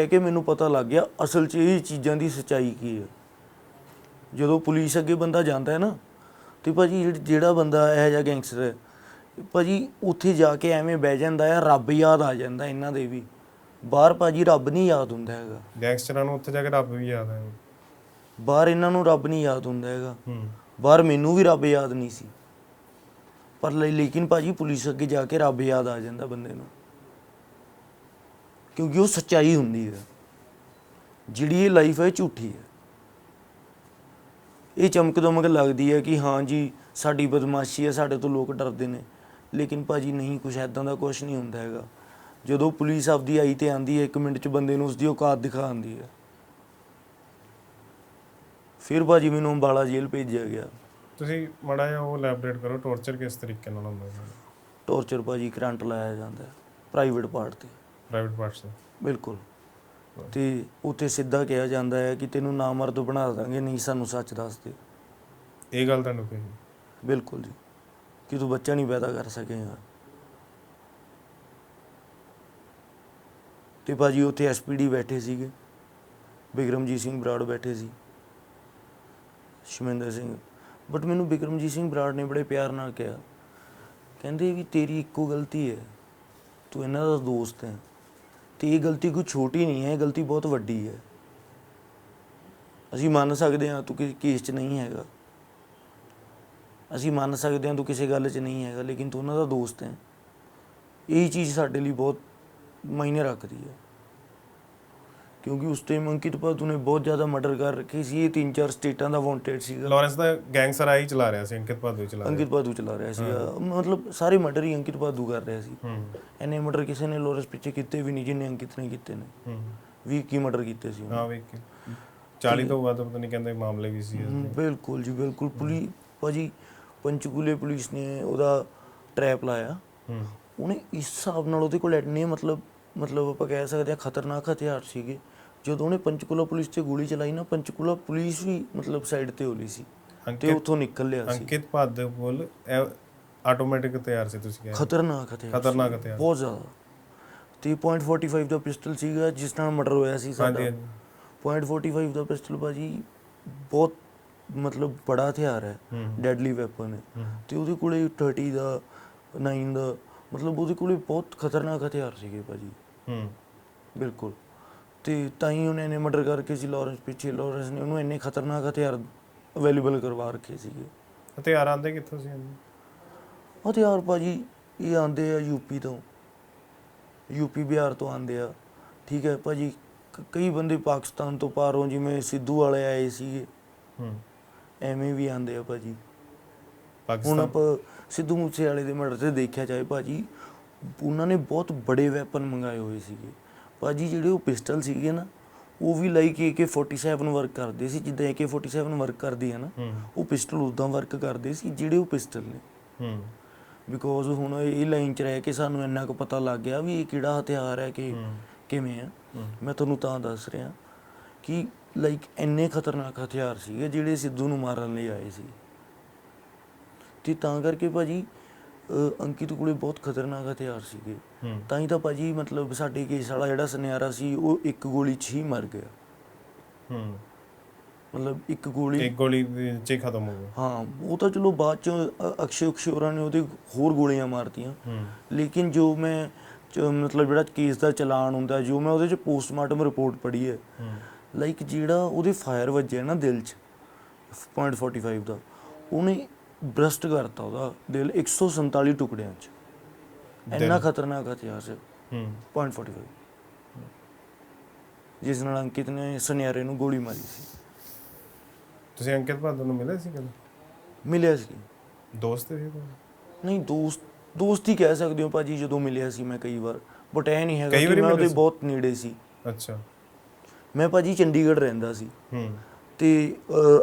ਹੈ ਕਿ ਮੈਨੂੰ ਪਤਾ ਲੱਗ ਗਿਆ ਅਸਲ 'ਚ ਇਹ ਚੀਜ਼ਾਂ ਦੀ ਸੱਚਾਈ ਕੀ ਹੈ। ਜਦੋਂ ਪੁਲਿਸ ਅੱਗੇ ਬੰਦਾ ਜਾਂਦਾ ਹੈ ਨਾ ਤੇ ਭਾਜੀ ਜਿਹੜਾ- ਬੰਦਾ ਇਹੋ ਜਿਹਾ ਗੈਂਗਸਟਰ ਹੈ ਭਾਜੀ ਉੱਥੇ ਜਾ ਕੇ ਐਵੇਂ ਬਹਿ ਜਾਂਦਾ ਹੈ ਰੱਬ ਯਾਦ ਆ ਜਾਂਦਾ ਇਹਨਾਂ ਦੇ ਵੀ। ਬਾਹਰ ਭਾਜੀ ਰੱਬ ਨਹੀਂ ਯਾਦ ਹੁੰਦਾ ਹੈਗਾ। ਗੈਂਗਸਟਰਾਂ ਨੂੰ ਉੱਥੇ ਜਾ ਕੇ ਰੱਬ ਵੀ ਯਾਦ ਆਇਆ ਬਾਹਰ ਇਹਨਾਂ ਨੂੰ ਰੱਬ ਨਹੀਂ ਯਾਦ ਹੁੰਦਾ ਹੈਗਾ। ਹੂੰ। ਬਾਹਰ ਮੈਨੂੰ ਵੀ ਰੱਬ ਯਾਦ ਨਹੀਂ ਸੀ। ਪਰ ਲੇਕਿਨ ਭਾਜੀ ਪੁਲਿਸ ਅੱਗੇ ਜਾ ਕੇ ਰੱਬ ਯਾਦ ਆ ਜਾਂਦਾ ਬੰਦੇ ਨੂੰ। ਕਿਉਂਕਿ ਉਹ ਸੱਚਾਈ ਹੁੰਦੀ ਹੈ। ਜਿਹੜੀ ਇਹ ਲਾਈਫ ਹੈ ਝੂਠੀ ਹੈ। ਇਹ ਚਮਕ ਦਮਕ ਲੱਗਦੀ ਹੈ ਕਿ ਹਾਂ ਜੀ ਸਾਡੀ ਬਦਮਾਸ਼ੀ ਹੈ ਸਾਡੇ ਤੋਂ ਲੋਕ ਡਰਦੇ ਨੇ। ਲੇਕਿਨ ਭਾਜੀ ਨਹੀਂ ਕੁਛ ਐਦਾਂ ਦਾ ਕੁਛ ਨਹੀਂ ਹੁੰਦਾ ਹੈਗਾ। ਜਦੋਂ ਪੁਲਿਸ ਆਪਦੀ ਆਈ ਤੇ ਆਂਦੀ ਹੈ ਇੱਕ ਮਿੰਟ ਚ ਬੰਦੇ ਨੂੰ ਉਸਦੀ ਔਕਾਤ ਦਿਖਾਉਂਦੀ ਹੈ। ਫਿਰ ਭਾਜੀ ਮੈਨੂੰ ਅੰਬਾਲਾ ਜੇਲ੍ਹ ਭੇਜਿਆ ਗਿਆ। ਤੁਸੀਂ ਮੜਾ ਜਿਹਾ ਉਹ ਲੈਬੋਰੇਟ ਕਰੋ ਟੌਰਚਰ ਕਿਸ ਤਰੀਕੇ ਨਾਲ ਹੁੰਦਾ ਹੈ? ਟੌਰਚਰ ਭਾਜੀ ਕਰੰਟ ਲਾਇਆ ਜਾਂਦਾ ਪ੍ਰਾਈਵੇਟ ਪਾਰਟ ਤੇ। ਪ੍ਰਾਈਵੇਟ ਪਾਰਟਸ ਬਿਲਕੁਲ। ਤੇ ਉੱਥੇ ਸਿੱਧਾ ਕਿਹਾ ਜਾਂਦਾ ਹੈ ਕਿ ਤੈਨੂੰ ਨਾ ਮਰਦ ਬਣਾ ਦਾਂਗੇ ਨਹੀਂ ਸਾਨੂੰ ਸੱਚ ਦੱਸ ਦੇ ਇਹ ਗੱਲ ਤੁਹਾਨੂੰ ਕਹੀ ਬਿਲਕੁਲ ਜੀ। ਕਿ ਤੂੰ ਬੱਚਾ ਨਹੀਂ ਪੈਦਾ ਕਰ ਸਕੇਗਾ ਤੇ ਭਾਜੀ ਉੱਥੇ ਐਸਪੀਡੀ ਬੈਠੇ ਸੀਗੇ। ਬਿਕਰਮਜੀਤ ਸਿੰਘ ਬਰਾੜ ਬੈਠੇ ਸੀ। ਸ਼ਮਿੰਦਰ ਸਿੰਘ। ਬਟ ਮੈਨੂੰ ਬਿਕਰਮਜੀਤ ਸਿੰਘ ਬਰਾੜ ਨੇ ਬੜੇ ਪਿਆਰ ਨਾਲ ਕਿਹਾ। ਕਹਿੰਦੇ ਵੀ ਤੇਰੀ ਇੱਕੋ ਗਲਤੀ ਹੈ। ਤੂੰ ਇਹਨਾਂ ਦਾ ਦੋਸਤ ਹੈ। ਤੇ ਇਹ ਗਲਤੀ ਕੋਈ ਛੋਟੀ ਨਹੀਂ ਹੈ, ਇਹ ਗਲਤੀ ਬਹੁਤ ਵੱਡੀ ਹੈ। ਅਸੀਂ ਮੰਨ ਸਕਦੇ ਹਾਂ ਤੂੰ ਕਿਸੇ ਕੇਸ 'ਚ ਨਹੀਂ ਹੈਗਾ। ਅਸੀਂ ਮੰਨ ਸਕਦੇ ਹਾਂ ਤੂੰ ਕਿਸੇ ਗੱਲ 'ਚ ਨਹੀਂ ਹੈਗਾ, ਲੇਕਿਨ ਤੂੰ ਉਹਨਾਂ ਦਾ ਦੋਸਤ ਹੈ। ਇਹ ਚੀਜ਼ ਸਾਡੇ ਲਈ ਬਹੁਤ ਮਾਇਨੇ ਰੱਖਦੀ ਹੈ। ਕਿਉਂਕਿ ਉਸ ਟਾਈਮ ਅੰਕਿਤ ਭਾਦੂ ਨੇ ਬਹੁਤ ਜ਼ਿਆਦਾ ਮਰਡਰ ਕਰ ਰੱਖੀ ਸੀ ਇਹ ਤਿੰਨ ਚਾਰ ਸਟੇਟਾਂ ਦਾ ਵਾਂਟਡ ਸੀਗਾ। ਲਾਰੈਂਸ ਦਾ ਗੈਂਗਸਟਰ ਆਈ ਚਲਾ ਰਿਹਾ ਸੀ ਅੰਕਿਤ ਭਾਦੂ ਚਲਾ ਰਿਹਾ। ਅੰਕਿਤ ਭਾਦੂ ਚਲਾ ਰਿਹਾ ਸੀਗਾ। ਮਤਲਬ ਸਾਰੇ ਮਰਡਰ ਹੀ ਅੰਕਿਤ ਭਾਦੂ ਕਰ ਰਿਹਾ ਸੀ। ਐਨੇ ਮਰਡਰ ਕਿਸੇ ਨੇ ਲੋਰੈਂਸ ਪਿੱਛੇ ਕੀਤੇ ਵੀ ਨਹੀਂ ਜਿੰਨੇ ਅੰਕਿਤ ਨੇ ਕੀਤੇ ਨੇ। 20 ਕੀ ਮਰਡਰ ਕੀਤੇ ਸੀ। ਹਾਂ ਵੇਖ ਕੇ 40 ਤੋਂ ਵੱਧ ਪਤਾ ਨਹੀਂ ਕਹਿੰਦੇ ਮਾਮਲੇ ਵੀ ਸੀ ਬਿਲਕੁਲ ਜੀ ਬਿਲਕੁਲ। ਪੁਲਿਸ ਭਾਜੀ ਪੰਚਕੂਲੇ ਪੁਲਿਸ ਨੇ ਉਹਦਾ ਟਰੈਪ ਲਾਇਆ। ਉਹਨੇ ਇਸ ਹਿਸਾਬ ਨਾਲ ਉਹਦੇ ਕੋਲ ਐਨੇ ਮਤਲਬ ਮਤਲਬ ਆਪਾਂ ਕਹਿ ਸਕਦੇ ਆ ਖਤਰਨਾਕ ਹਥਿਆਰ ਸੀਗੇ। ਜਦੋਂ ਉਹਨੇ ਪੰਚਕੂਲਾ ਪੁਲਿਸ ਤੇ ਗੋਲੀ ਚਲਾਈ ਨਾ ਪੰਚਕੂਲਾ ਪੁਲਿਸ ਵੀ ਮਤਲਬ ਸਾਈਡ ਤੇ ਹੋ ਲਈ ਸੀ ਤੇ ਉੱਥੋਂ ਨਿਕਲ ਲਿਆ ਸੀ। ਅੰਕਿਤ ਭਾਦੂ ਕੋਲ ਆਟੋਮੈਟਿਕ ਤਿਆਰ ਸੀ ਤੁਸੀਂ ਕਿਹਾ ਖਤਰਨਾਕ ਹਥਿਆਰ ਖਤਰਨਾਕ ਹਥਿਆਰ। ਬਹੁਤ ਜ਼ਿਆਦਾ। ਤੇ .45 ਦਾ ਪਿਸਟਲ ਸੀਗਾ ਜਿਸ ਨਾਲ ਮਰਡਰ ਹੋਇਆ ਸੀ ਸਾਡਾ। ਹਾਂਜੀ ਹਾਂਜੀ .45 ਦਾ ਪਿਸਟਲ ਭਾਜੀ ਬਹੁਤ ਮਤਲਬ ਬੜਾ ਹਥਿਆਰ ਹੈ ਡੈਡਲੀ ਵੈਪਨ ਹੂੰ। ਤੇ ਉਹਦੇ ਕੋਲੇ 30 ਦਾ 9 ਦਾ ਮਤਲਬ ਉਹਦੇ ਕੋਲੇ ਬਹੁਤ ਖਤਰਨਾਕ ਹਥਿਆਰ ਸੀਗੇ ਭਾਜੀ। ਹੂੰ। ਬਿਲਕੁਲ। ਤੇ ਤਾਂ ਹੀ ਉਹਨੇ ਨੇ ਮਰਡਰ ਕਰਕੇ ਸੀ ਲਾਰੈਂਸ ਪਿੱਛੇ ਲਾਰੈਂਸ ਨੇ ਉਹਨੂੰ ਇੰਨੇ ਖਤਰਨਾਕ ਹਥਿਆਰ ਅਵੇਲੇਬਲ ਕਰਵਾ ਰੱਖੇ ਸੀਗੇ। ਹਥਿਆਰ ਆਂਦੇ ਕਿੱਥੋਂ ਸੀ ਹਥਿਆਰ ਭਾਜੀ ਇਹ ਆਂਦੇ ਆ ਯੂਪੀ ਤੋਂ। ਯੂਪੀ ਬਿਹਾਰ ਤੋਂ ਆਂਦੇ ਆ। ਠੀਕ ਹੈ ਭਾਜੀ ਕਈ ਬੰਦੇ ਪਾਕਿਸਤਾਨ ਤੋਂ ਪਾਰੋਂ ਜਿਵੇਂ ਸਿੱਧੂ ਵਾਲੇ ਆਏ ਸੀਗੇ। ਹੂੰ। ਐਵੇਂ ਵੀ ਆਂਦੇ ਆ ਭਾਜੀ। ਹੁਣ ਆਪਾਂ ਸਿੱਧੂ ਮੂਸੇ ਵਾਲੇ ਦੇ ਮਰਡਰ ਤੇ ਦੇਖਿਆ ਜਾਏ ਭਾਜੀ ਉਹਨਾਂ ਨੇ ਬਹੁਤ ਬੜੇ ਵੈਪਨ ਮੰਗਾਏ ਹੋਏ ਸੀਗੇ। ਭਾਜੀ ਜਿਹੜੇ ਉਹ ਪਿਸਟਲ ਸੀਗੇ ਨਾ ਉਹ ਵੀ ਲਾਈਕ AK47 ਵਰਕ ਕਰਦੇ ਸੀ ਜਿੱਦਾਂ AK47 ਵਰਕ ਕਰਦੀ ਹੈ ਨਾ ਉਹ ਪਿਸਟਲ ਉਦਾਂ ਵਰਕ ਕਰਦੇ ਸੀ ਜਿਹੜੇ ਉਹ ਪਿਸਟਲ ਨੇ। ਹੂੰ। ਬਿਕੋਜ਼ ਹੁਣ ਇਹ ਲਾਈਨ 'ਚ ਰਹਿ ਕੇ ਸਾਨੂੰ ਇੰਨਾ ਕੁ ਪਤਾ ਲੱਗ ਗਿਆ ਵੀ ਇਹ ਕਿਹੜਾ ਹਥਿਆਰ ਹੈ ਕਿ ਕਿਵੇਂ ਆ। ਮੈਂ ਤੁਹਾਨੂੰ ਤਾਂ ਦੱਸ ਰਿਹਾ ਕਿ ਲਾਈਕ ਇੰਨੇ ਖਤਰਨਾਕ ਹਥਿਆਰ ਸੀਗੇ ਜਿਹੜੇ ਸਿੱਧੂ ਨੂੰ ਮਾਰਨ ਲਈ ਆਏ ਸੀ। ਤੇ ਤਾਂ ਕਰਕੇ ਭਾਜੀ ਅੰਕਿਤ ਕੋਲੇ ਬਹੁਤ ਖਤਰਨਾਕ ਹਥਿਆਰ ਸੀਗੇ। ਤਾਂ ਹੀ ਤਾਂ ਭਾਜੀ ਮਤਲਬ ਸਾਡੇ ਕੇਸ ਵਾਲਾ ਜਿਹੜਾ ਸੁਨਿਆਰਾ ਸੀ ਉਹ ਇੱਕ ਗੋਲੀ 'ਚ ਹੀ ਮਰ ਗਿਆ। ਹੂੰ। ਮਤਲਬ ਇੱਕ ਗੋਲੀ ਇੱਕ ਗੋਲੀ ਵਿੱਚ ਹੀ ਖਤਮ ਹੋ ਗਿਆ ਹਾਂ ਉਹ ਤਾਂ ਚਲੋ ਬਾਅਦ ਚ ਅਕਸ਼ੇ ਉਕਸ਼ੋਰਾ ਨੇ ਉਹਦੇ ਹੋਰ ਗੋਲੀਆਂ ਮਾਰਤੀਆਂ। ਲੇਕਿਨ ਜੋ ਮੈਂ ਚ- ਮਤਲਬ ਜਿਹੜਾ ਕੇਸ ਦਾ ਚਲਾਨ ਹੁੰਦਾ ਜੋ ਮੈਂ ਉਹਦੇ ਚ ਪੋਸਟਮਾਰਟਮ ਰਿਪੋਰਟ ਪੜ੍ਹੀ ਹੈ। ਲਾਈਕ ਜਿਹੜਾ ਉਹਦੇ ਫਾਇਰ ਵੱਜਿਆ ਨਾ ਦਿਲ ਚ .45 ਦਾ ਉਹਨੇ ਬ੍ਰਸਟ ਕਰਤਾ ਉਹਦਾ ਦਿਲ 147 ਟੁਕੜਿਆਂ ਚ ਇੰਨਾ ਖਤਰਨਾਕ ਹਥਿਆਰ ਸੀ ਹੂੰ .45 ਜਿਸ ਨਾਲ ਅੰਕਿਤ ਨੇ ਸੁਨਿਆਰੇ ਨੂੰ ਗੋਲੀ ਮਾਰੀ ਸੀ ਤੁਸੀਂ ਅੰਕਿਤ ਭਾਦੂ ਨੂੰ ਮਿਲੇ ਸੀ ਕਦੇ ਮਿਲਿਆ ਸੀ ਦੋਸਤ ਸੀ ਤੁਹਾਡੇ? ਨਹੀਂ ਦੋਸਤ ਦੋਸਤ ਹੀ ਕਹਿ ਸਕਦੇ ਹੋ ਭਾਜੀ ਜਦੋਂ ਮਿਲਿਆ ਸੀ ਮੈਂ ਕਈ ਵਾਰ ਬਟ ਇਹ ਨਹੀਂ ਹੈਗਾ ਕਿ ਮੈਂ ਉਹਦੇ? ਬਹੁਤ ਨੇੜੇ ਸੀ ਅੱਛਾ ਮੈਂ ਭਾਜੀ ਚੰਡੀਗੜ੍ਹ ਰਹਿੰਦਾ ਸੀ ਹੂੰ ਤੇ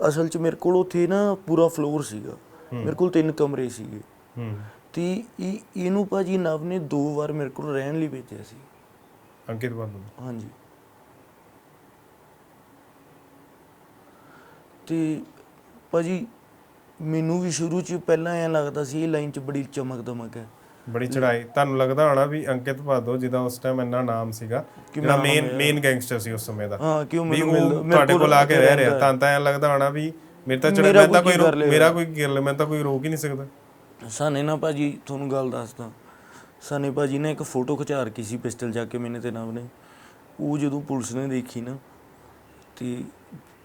ਅਸਲ 'ਚ ਮੇਰੇ ਕੋਲ ਉੱਥੇ ਨਾ ਪੂਰਾ ਫਲੋਰ ਸੀਗਾ। ਮੇਰੇ ਕੋਲ ਤਿੰਨ ਕਮਰੇ ਸੀਗੇ। ਹੂੰ। ਤੇ ਇਹ ਇਹਨੂੰ ਭਾਜੀ ਨਵ ਨੇ ਦੋ ਵਾਰ ਮੇਰੇ ਕੋਲ ਰਹਿਣ ਲਈ ਭੇਜਿਆ ਸੀ। ਅੰਕਿਤ ਨੂੰ। ਹਾਂਜੀ। ਤੇ ਭਾਜੀ ਮੈਨੂੰ ਵੀ ਸ਼ੁਰੂ 'ਚ ਪਹਿਲਾਂ ਐਂ ਲੱਗਦਾ ਸੀ ਇਹ ਲਾਈਨ 'ਚ ਬੜੀ ਚਮਕ ਦਮਕ ਹੈ। ਬੜੀ ਚੜਾਈ ਤੁਹਾਨੂੰ ਲੱਗਦਾ ਹੋਣਾ ਵੀ ਅੰਕਿਤ ਭਾਦੋ ਜਿਹਦਾ ਉਸ ਟਾਈਮ ਇੰਨਾ ਨਾਮ ਸੀਗਾ ਜਿਹੜਾ ਮੇਨ ਮੇਨ ਗੈਂਗਸਟਰ ਸੀ ਉਸ ਸਮੇਂ ਦਾ। ਹਾਂ ਕਿਉਂ ਮੈਨੂੰ ਤੁਹਾਡੇ ਕੋਲ ਆ ਕੇ ਰਹਿ ਰਿਹਾ। ਤਾਂ ਤਾਂ ਐਂ ਲੱਗਦਾ ਹੋਣਾ ਵੀ ਮੇਰੇ ਤਾਂ ਚੜਾ ਮੈਂ ਤਾਂ ਕੋਈ? ਮੇਰਾ ਕੋਈ ਗਿਰ ਲੈ ਮੈਂ ਤਾਂ ਕੋਈ ਰੋਕ ਹੀ ਨਹੀਂ ਸਕਦਾ। ਸਾਨੇ ਨਾ ਭਾਜੀ ਤੁਹਾਨੂੰ ਗੱਲ ਦੱਸਦਾ। ਸਾਨੇ ਭਾਜੀ ਨੇ ਇੱਕ ਫੋਟੋ ਖਿਚਾ ਰੱਖੀ ਸੀ ਪਿਸਟਲ ਜਾ ਕੇ ਮੈਨੇ ਤੇ ਨਾਮ ਨੇ। ਉਹ ਜਦੋਂ ਪੁਲਿਸ ਨੇ ਦੇਖੀ ਨਾ ਤੇ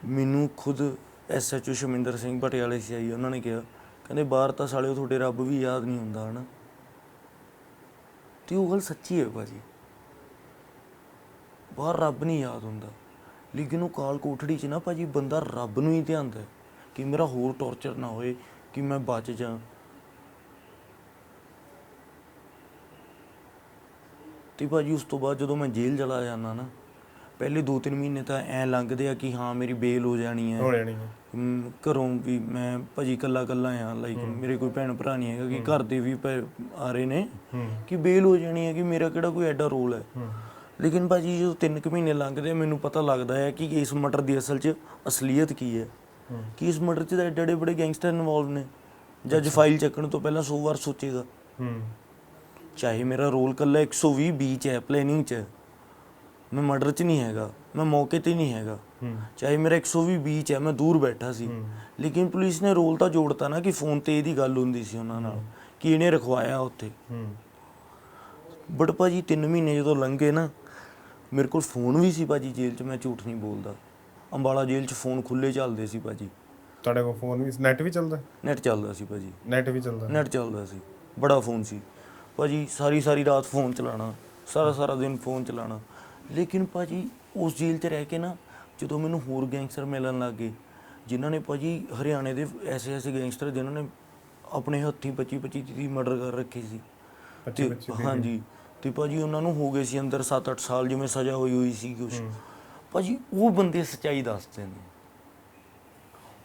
ਮੈਨੂੰ ਖੁਦ ਐਸਐਚਓ ਸ਼ਮਿੰਦਰ ਸਿੰਘ ਪਟਿਆਲੇ ਸੀ ਆਈ ਉਹਨਾਂ ਨੇ ਕਿਹਾ ਕਹਿੰਦੇ ਬਾਹਰ ਤਾਂ ਸਾਲਿਓ ਤੁਹਾਡੇ ਰੱਬ ਵੀ ਯਾਦ ਨਹੀਂ ਹੁੰਦਾ ਹਨਾ? ਤੇ ਉਹ ਗੱਲ ਸੱਚੀ ਹੈ ਭਾਜੀ। ਬਾਹਰ ਰੱਬ ਨਹੀਂ ਯਾਦ ਹੁੰਦਾ। ਲੇਕਿਨ ਉਹ ਕਾਲ ਕੋਠੜੀ 'ਚ ਨਾ ਭਾਜੀ ਬੰਦਾ ਰੱਬ ਨੂੰ ਹੀ ਧਿਆਉਂਦਾ ਹੈ ਕਿ ਮੇਰਾ ਹੋਰ ਟੌਰਚਰ ਨਾ ਹੋਏ ਕਿ ਮੈਂ ਬਚ ਜਾ। ਤੇ ਭਾਜੀ ਉਸ ਤੋਂ ਬਾਅਦ ਜਦੋਂ ਮੈਂ ਜੇਲ੍ਹ ਚਲਾ ਜਾਂਦਾ ਨਾ ਪਹਿਲੇ 2-3 ਮਹੀਨੇ ਤਾਂ ਐ ਲੰਘਦੇ ਆ ਕਿ ਹਾਂ ਮੇਰੀ ਬੇਲ ਹੋ ਜਾਣੀ ਹੈ। ਹੋ ਜਾਣੀ ਹੈ। ਹਮ, ਘਰੋਂ ਵੀ ਮੈਂ ਭਾਜੀ ਕੱਲਾ ਕੱਲਾ ਆ ਲਾਈਕ ਮੇਰੇ ਕੋਈ ਭੈਣ ਭਰਾ ਨਹੀਂ ਹੈਗਾ ਕਿ ਘਰ ਦੇ ਵੀ ਪ- ਆ ਰਹੇ ਨੇ ਹੂੰ ਕਿ ਬੇਲ ਹੋ ਜਾਣੀ ਹੈ ਕਿ ਮੇਰਾ ਕਿਹੜਾ ਕੋਈ ਐਡਾ ਰੋਲ ਹੈ। ਹੂੰ ਲੇਕਿਨ ਭਾਜੀ ਜਦੋਂ 3 ਕੁ ਮਹੀਨੇ ਲੰਘਦੇ ਆ, ਮੈਨੂੰ ਪਤਾ ਲੱਗਦਾ ਹੈ ਕਿ ਇਸ ਮਟਰ ਦੀ ਅਸਲ 'ਚ ਅਸਲੀਅਤ ਕੀ ਹੂੰ। ਕਿ ਇਸ ਮਟਰ 'ਚ ਤਾਂ ਐਡੇ ਬੜੇ ਗੈਂਗਸਟਰ ਇਨਵੋਲਵ ਨੇ। ਜੱਜ ਫਾਈਲ ਚੱਕਣ ਤੋਂ ਪਹਿਲਾਂ 100 ਵਾਰ ਸੋਚੇਗਾ। ਹੂੰ। ਚਾਹੇ ਮੇਰਾ ਰੋਲ ਕੱਲਾ 120 ਬੀ ਚ ਹੈ ਪਲੈਨਿੰਗ ਚ ਮੈਂ ਮਰਡਰ ਚ ਨਹੀਂ ਹੈਗਾ ਮੈਂ ਮੌਕੇ ਤੇ ਨਹੀਂ ਹੈਗਾ। ਹੂੰ। ਚਾਹੇ ਮੇਰਾ 120 ਬੀ ਚ ਹੈ ਮੈਂ ਦੂਰ ਬੈਠਾ ਸੀ। ਲੇਕਿਨ ਪੁਲਿਸ ਨੇ ਰੋਲ ਤਾਂ ਜੋੜਤਾ ਨਾ ਕਿ ਫੋਨ ਤੇ ਇਹਦੀ ਗੱਲ ਹੁੰਦੀ ਸੀ ਉਹਨਾਂ ਨਾਲ ਕਿ ਇਹਨੇ ਰਖਵਾਇਆ ਉੱਥੇ। ਹੂੰ। ਬਟ ਭਾਜੀ 3 ਮਹੀਨੇ ਜਦੋਂ ਲੰਘੇ ਨਾ ਮੇਰੇ ਕੋਲ ਫੋਨ ਵੀ ਸੀ ਭਾਜੀ ਜੇਲ੍ਹ 'ਚ ਮੈਂ ਝੂਠ ਨਹੀਂ ਬੋਲਦਾ। ਅੰਬਾਲਾ ਜੇਲ੍ਹ 'ਚ ਫੋਨ ਖੁੱਲੇ ਚੱਲਦੇ ਸੀ ਭਾਜੀ। ਤੁਹਾਡੇ ਕੋਲ ਫੋਨ ਵੀ ਨੈਟ ਵੀ ਚੱਲਦਾ? ਨੈਟ ਚੱਲਦਾ ਸੀ ਭਾਜੀ। ਨੈਟ ਵੀ ਚੱਲਦਾ? ਨੈਟ ਚੱਲਦਾ ਸੀ। ਬੜਾ ਫੋਨ ਸੀ। ਭਾਜੀ ਸਾਰੀ ਸਾਰੀ ਰਾਤ ਫੋਨ ਚਲਾਣਾ। ਸਾਰਾ ਸਾਰਾ ਦਿਨ ਫੋਨ ਚਲਾਣਾ। ਲੇਕਿਨ ਭਾਜੀ ਉਸ ਜੇਲ੍ਹ 'ਚ ਰਹਿ ਕੇ ਨਾ ਜਦੋਂ ਮੈਨੂੰ ਹੋਰ ਗੈਂਗਸਟਰ ਮਿਲਣ ਲੱਗ ਗਏ ਜਿਨ੍ਹਾਂ ਨੇ ਭਾਜੀ ਹਰਿਆਣੇ ਦੇ ਐਸੇ ਐਸੇ ਗੈਂਗਸਟਰ ਜਿਨ੍ਹਾਂ ਨੇ ਆਪਣੇ ਹੱਥੀਂ 25 25 30 ਮਰਡਰ ਕਰ ਰੱਖੇ ਸੀ। ਹਾਂਜੀ। ਤੇ ਭਾਜੀ ਉਹਨਾਂ ਨੂੰ ਹੋ ਗਏ ਸੀ ਅੰਦਰ 7-8 ਸਾਲ ਜਿਵੇਂ ਸਜ਼ਾ ਹੋਈ ਹੋਈ ਸੀ ਕੁਛ। ਭਾਜੀ ਉਹ ਬੰਦੇ ਸੱਚਾਈ ਦੱਸਦੇ ਨੇ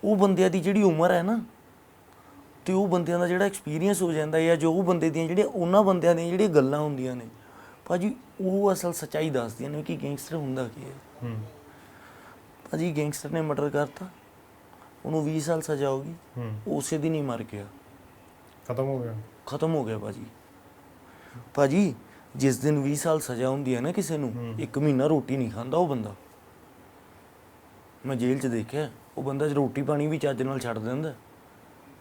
ਉਹ ਬੰਦਿਆਂ ਦੀ ਜਿਹੜੀ ਉਮਰ ਹੈ ਨਾ ਤੇ ਉਹ ਬੰਦਿਆਂ ਦਾ ਜਿਹੜਾ ਐਕਸਪੀਰੀਅੰਸ ਹੋ ਜਾਂਦਾ ਹੈ ਜਾਂ ਜੋ ਉਹ ਬੰਦੇ ਦੀਆਂ ਜਿਹੜੀਆਂ ਉਹਨਾਂ ਬੰਦਿਆਂ ਦੀਆਂ ਜਿਹੜੀਆਂ ਗੱਲਾਂ ਹੁੰਦੀਆਂ ਨੇ ਭਾਜੀ ਉਹ ਅਸਲ ਸੱਚਾਈ ਦੱਸਦੀਆਂ ਨੇ ਕਿ ਗੈਂਗਸਟਰ ਹੁੰਦਾ ਕੀ ਹੈ। ਹੂੰ। ਭਾਜੀ ਗੈਂਗਸਟਰ ਨੇ ਮਰਡਰ ਕਰਤਾ ਉਹਨੂੰ 20 ਸਾਲ ਸਜ਼ਾ ਹੋ ਗਈ ਹੂੰ। ਉਸੇ ਦਿਨ ਹੀ ਮਰ ਗਿਆ। ਖਤਮ ਹੋ ਗਿਆ? ਖਤਮ ਹੋ ਗਿਆ ਭਾਜੀ। ਭਾਜੀ ਜਿਸ ਦਿਨ 20 ਸਾਲ ਸਜ਼ਾ ਹੁੰਦੀ ਹੈ ਨਾ ਕਿਸੇ ਨੂੰ। ਇੱਕ ਮਹੀਨਾ ਰੋਟੀ ਨਹੀਂ ਖਾਂਦਾ ਉਹ ਬੰਦਾ। ਮੈਂ ਜੇਲ੍ਹ 'ਚ ਦੇਖਿਆ ਉਹ ਬੰਦਾ ਰੋਟੀ ਪਾਣੀ ਵੀ ਚੱਜ ਨਾਲ ਛੱਡ ਦਿੰਦਾ।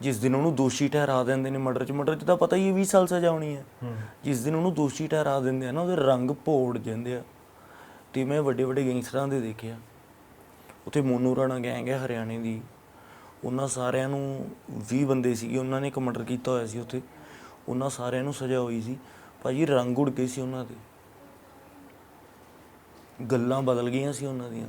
ਜਿਸ ਦਿਨ ਉਹਨੂੰ ਦੋਸ਼ੀ ਠਹਿਰਾ ਦਿੰਦੇ ਨੇ ਮਰਡਰ 'ਚ ਮਰਡਰ 'ਚ ਤਾਂ ਪਤਾ ਹੀ ਹੈ 20 ਸਾਲ ਸਜ਼ਾ ਹੋਣੀ ਹੈ। ਹੂੰ। ਜਿਸ ਦਿਨ ਉਹਨੂੰ ਦੋਸ਼ੀ ਠਹਿਰਾ ਦਿੰਦੇ ਆ ਨਾ ਉਹਦੇ ਰੰਗ ਭੋੜ ਜਾਂਦੇ ਆ। ਤੇ ਮੈਂ ਵੱਡੇ ਵੱਡੇ ਗੈਂਗਸਟਰਾਂ ਦੇ ਦੇਖਿਆ। ਉੱਥੇ ਮੋਨੂ ਰਾਣਾ ਗੈਂਗ ਹੈ ਹਰਿਆਣੇ ਦੀ। ਉਹਨਾਂ ਸਾਰਿਆਂ ਨੂੰ 20 ਬੰਦੇ ਸੀਗੇ ਉਹਨਾਂ ਨੇ ਇੱਕ ਮਰਡਰ ਕੀਤਾ ਹੋਇਆ ਸੀ ਉੱਥੇ। ਉਹਨਾਂ ਸਾਰਿਆਂ ਨੂੰ ਸਜ਼ਾ ਹੋਈ ਸੀ। ਭਾਜੀ ਰੰਗ ਉੜ ਗਏ ਸੀ ਉਹਨਾਂ ਦੇ। ਗੱਲਾਂ ਬਦਲ ਗਈਆਂ ਸੀ ਉਹਨਾਂ ਦੀਆਂ।